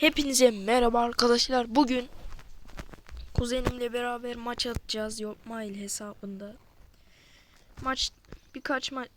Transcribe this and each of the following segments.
Hepinize merhaba arkadaşlar. Bugün kuzenimle beraber maç atacağız Yopmail hesabında. Maç birkaç maç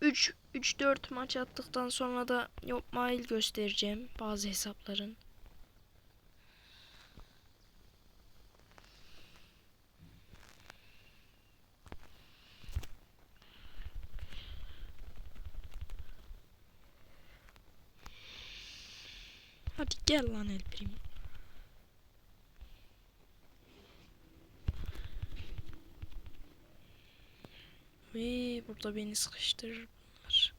3 3 4 maç attıktan sonra da Yopmail göstereceğim bazı hesapların. Hadi gel lan El Primo. Ve burada beni sıkıştırır bunlar.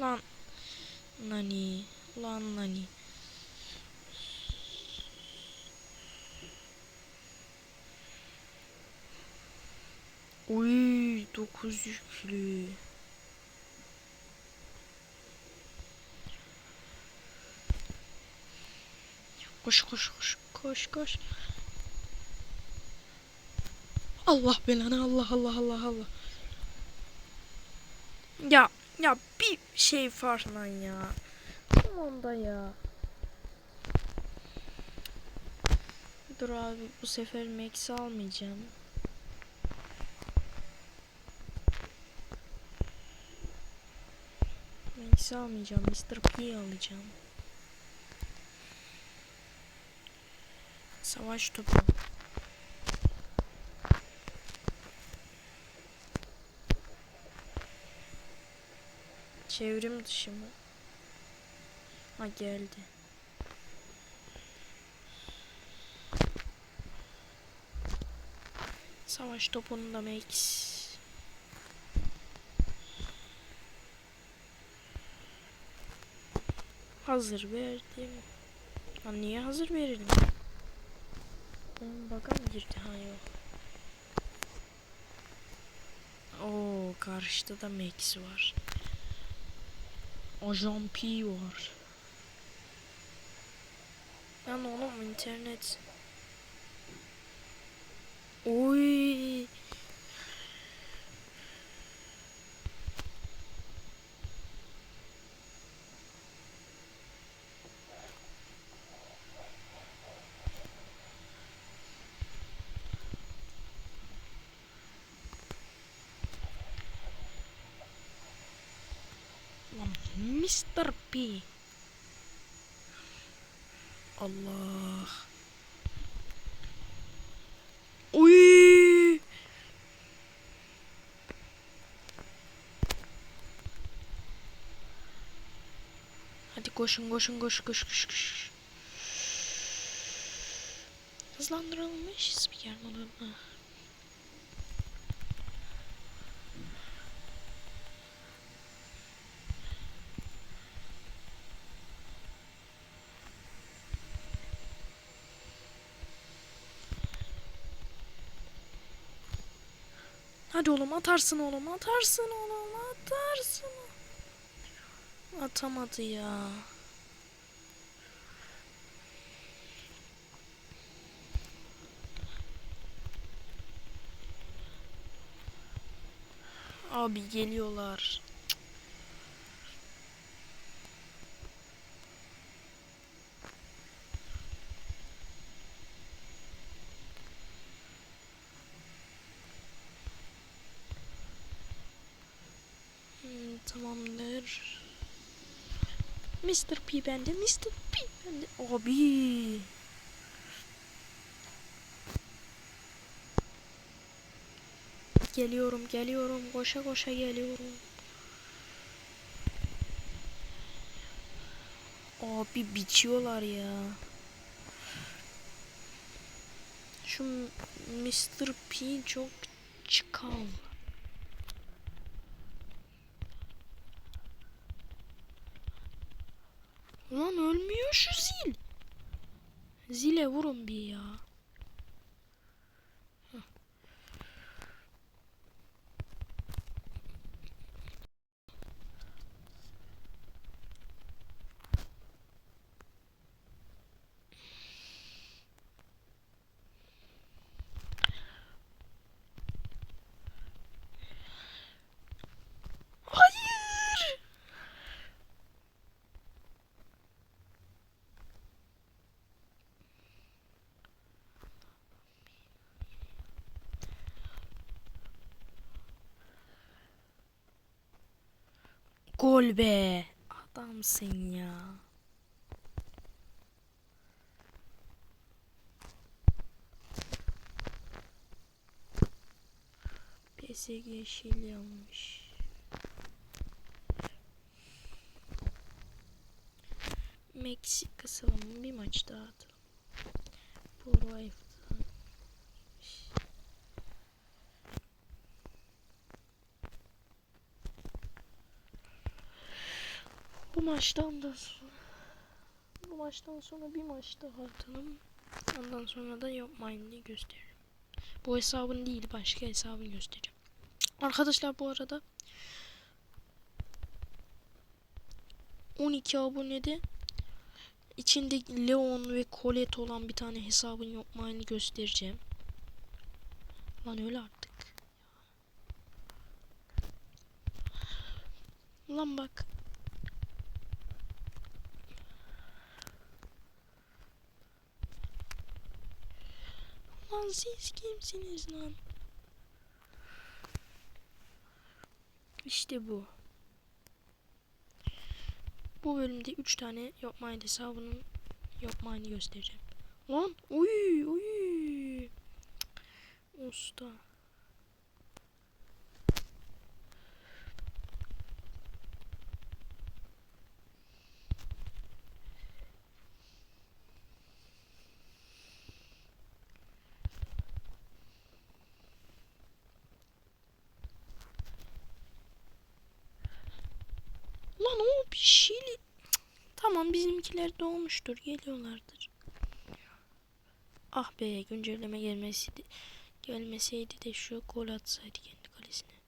Lan Nani Lan Nani Uy 9 yüklü. Koş koş koş koş koş. Allah belanı Allah Allah Allah Allah. Ya ya bir şey farkla ya. Tamam da ya. Dur abi bu sefer Max'i almayacağım. Max'i almayacağım. Mr. P'yi alacağım. Savaş topu. Çevrim dışı mı? Ha geldi. Savaş topunu da Max. Hazır verdim. Ha niye hazır? Benim baga mı girdi? Ha yok. Oo karşıda da Max var. Ajan P var. Lan oğlum internet. Oy. Lan Mr. P. Allah. Uy. Hadi koşun koşun koş koş koş koş. Hızlandırılmış spiker moduna. Hadi oğlum atarsın oğlum atarsın oğlum atarsın. Atamadı ya. Abi geliyorlar. Tamamdır. Mr. P bende, Mr. P bende. Abi. Geliyorum, geliyorum. Koşa koşa geliyorum. Abi biçiyorlar ya. Şu Mr. P çok çıkal. Ulan ölmüyor şu zil. Zile vurun bir ya. Gol be. Adamsın ya. PSG yeşil yanmış. Meksika salonu bir maç daha atalım. Provayf'dan. Bu maçtan da sonra bu maçtan sonra bir maç daha atalım. Ondan sonra da mine'ı gösteririm. Bu hesabın değil başka hesabını göstereceğim. Arkadaşlar bu arada 12 abonede içinde Leon ve Colette olan bir tane hesabın mine'ı göstereceğim. Lan öyle artık. Lan bak. Lan siz kimsiniz lan? İşte bu. Bu bölümde 3 tane Yopmine hesabının Yopmine'ı göstereceğim. Lan uy uy. Usta. Lan o bir şeyli. Cık, Bizimkiler doğmuştur. Geliyorlardır. Ah be güncelleme gelmesiydi. Gelmeseydi de şu gol atsaydı kendi kalesine.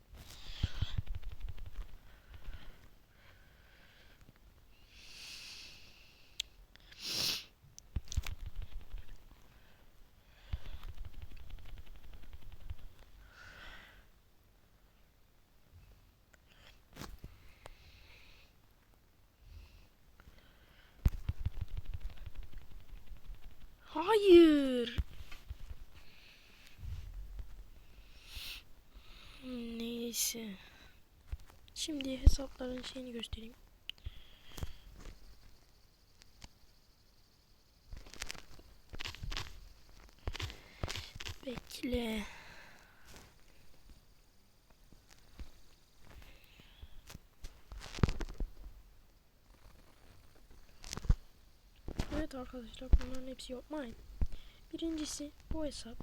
Hayır. Neyse. Şimdi hesapların şeyini göstereyim. Bekle. Evet arkadaşlar bunların hepsi mine. Birincisi bu hesap.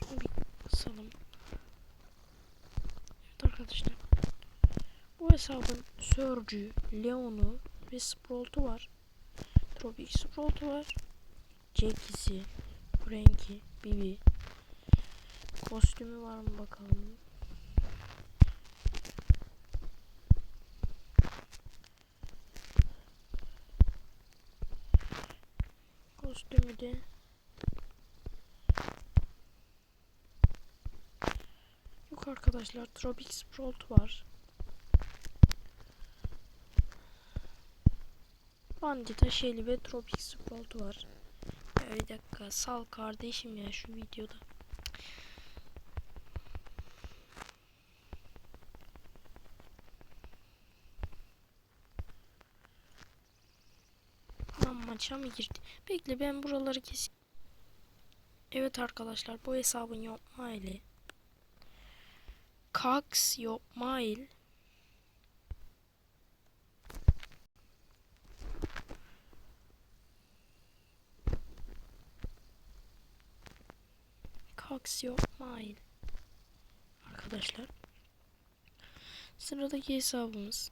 Şunu bir basalım. Evet arkadaşlar. Bu hesabın Surge'ü, Leon'u ve Sprout'u var. Tropic Sprout'u var. Jackie'si, Frank'i, Bibi. Kostümü var mı bakalım. Kostümü de Yok arkadaşlar Tropic Sprout var. Bandita Shelly ve Tropic Sprout var. Ya bir dakika sal kardeşim ya şu videoda. Maça mı girdi? Bekle ben buraları kes. Evet arkadaşlar bu hesabın yapma ile. Cox Yopmail Cox Yopmail Arkadaşlar Sıradaki hesabımız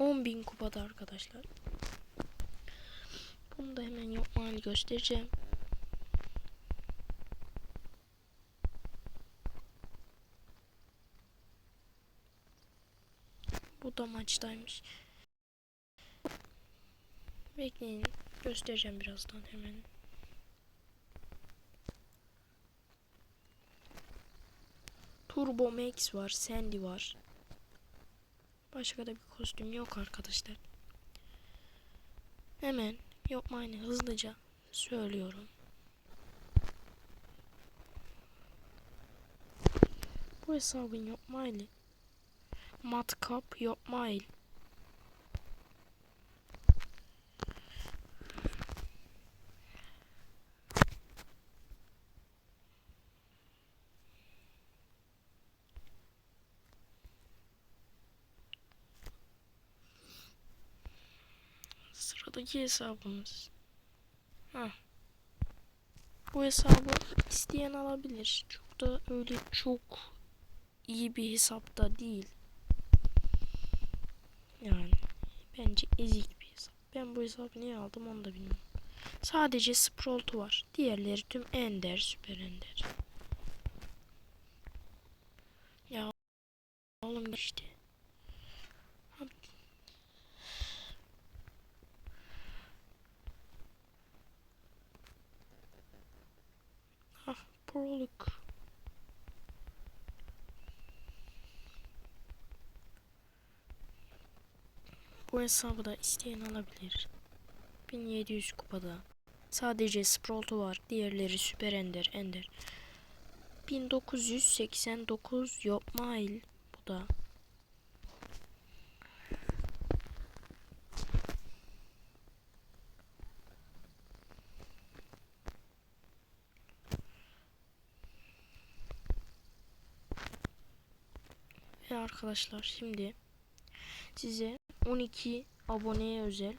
10.000 kupada arkadaşlar Bunu da hemen Yopmail'i göstereceğim Bu da maçtaymış. Bekleyin. Göstereceğim birazdan hemen. Turbo Max var. Sandy var. Başka da bir kostüm yok arkadaşlar. Hemen yapmayı hızlıca söylüyorum. Bu hesabın yapmayla matkap yapmayla Sıradaki hesabımız. Heh. Bu hesabı isteyen alabilir. Çok da öyle çok iyi bir hesapta değil. Yani bence ezik bir hesap. Ben bu hesabı niye aldım onu da bilmiyorum. Sadece Sprout var. Diğerleri tüm Ender, Süper Ender. Ya oğlum işte. Proluk. Bu hesabı da isteyen alabilir. 1700 kupada. Sadece Sprout'u var. Diğerleri Süper Ender, Ender. 1989 Yopmail. Bu da. Ve arkadaşlar şimdi size 12 aboneye özel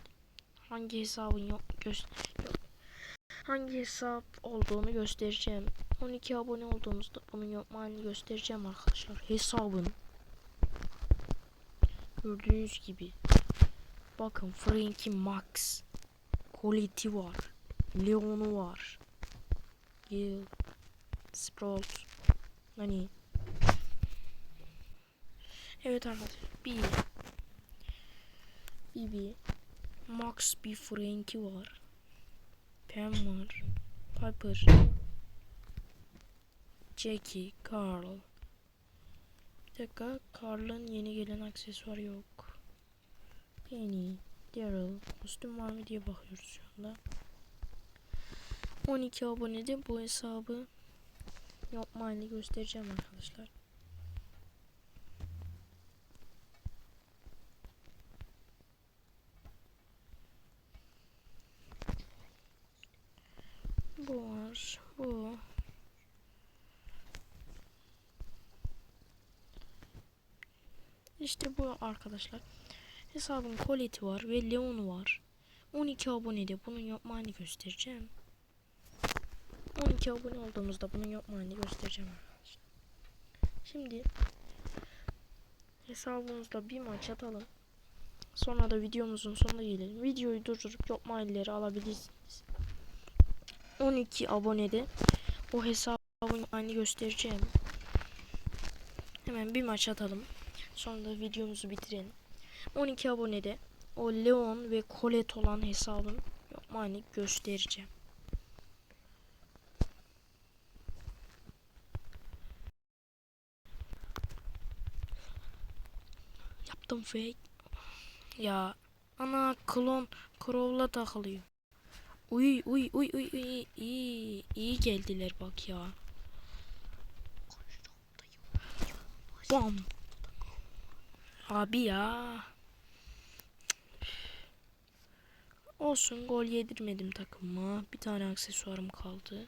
hangi hesabın yok göster hangi hesap olduğunu göstereceğim. 12 abone olduğunuzda bunun yapmanı göstereceğim arkadaşlar. Hesabın gördüğünüz gibi bakın Frankie Max Quality var. Leon'u var. Gil Sprout Nani Evet arkadaşlar bir Bibi Max bir Frankie var. Pam var. Piper. Jackie, Carl. Bir dakika, Carl'ın yeni gelen aksesuarı yok. Penny, Daryl, kostüm var mı diye bakıyoruz şu anda. 12 abonede bu hesabı yapmayla göstereceğim arkadaşlar. Bu var. Bu. İşte bu arkadaşlar. Hesabın Colette var ve Leon var. 12 abonede bunun yapmanı göstereceğim. 12 abone olduğumuzda bunun yapmanı göstereceğim arkadaşlar. Şimdi hesabımızda bir maç atalım. Sonra da videomuzun sonuna gelelim. Videoyu durdurup yapmanları alabilirsiniz. 12 abonede o hesabın aynı göstereceğim. Hemen bir maç atalım. Sonra da videomuzu bitirelim. 12 abonede o Leon ve Colette olan hesabın yapmanı göstereceğim. Yaptım fake. Ya ana klon Crow'la takılıyor. Uy uy uy uy uy iyi iyi geldiler bak ya. Bam. Abi ya. Olsun gol yedirmedim takıma. Bir tane aksesuarım kaldı.